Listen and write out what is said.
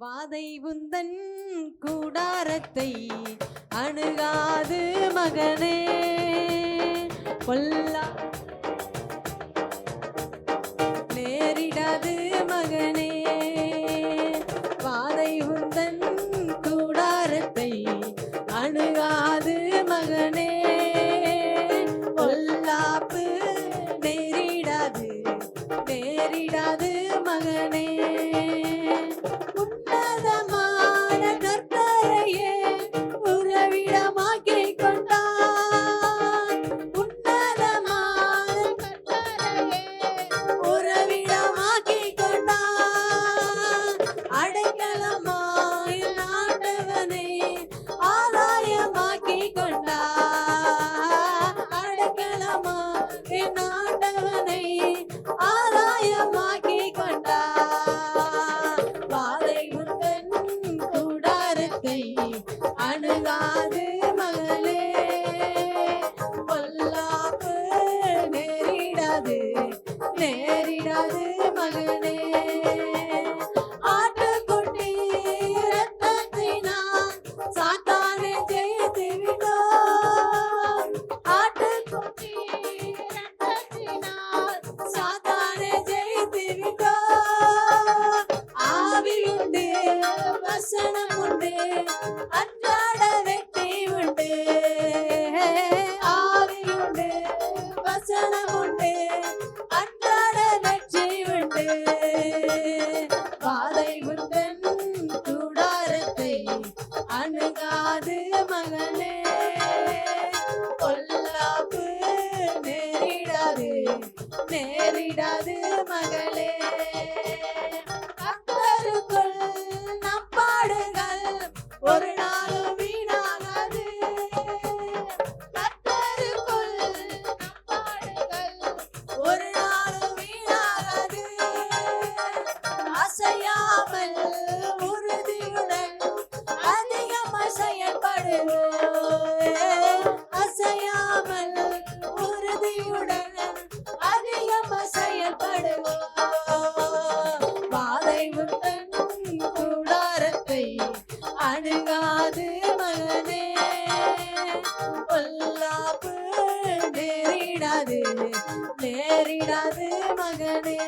வாதை உந்தன் கூடாரத்தை அணுகாது மகனே. பொல்லா கூடாரத்தை அணுகாது மகளே. பொல்லாப்பு நேரிடாது நேரிடாது மகனே. ஆட்டுக்குட்டி இரத்தத்தினால் சாத்தானை ஜெயித்து விட்டோம். ஆட்டுக்குட்டி இரத்தத்தினால் சாத்தானை ஜெயித்து விட்டோம். ஆவி வசனம் அன்றாட வெற்றி உண்டு. ஆவி உண்டு வசனம் உண்டு. அன்றாட வெற்றி உண்டு. பாதை உந்தன் கூடாரத்தை அணுகாது மகனே. பொல்லாப்பு நேரிடாது நேரிடாது மகளே. அசையாமல் உறுதியுடன் அதிகமாய் செயல்படுவோம் அசையாமல் உறுதியுடன் அதிகமாய் செயல்படுவோம் பாதை உந்தன் கூடாரத்தை அணுகாது மகனே பொல்லாப்பு நேரிடாது நேரிடாது மகனே.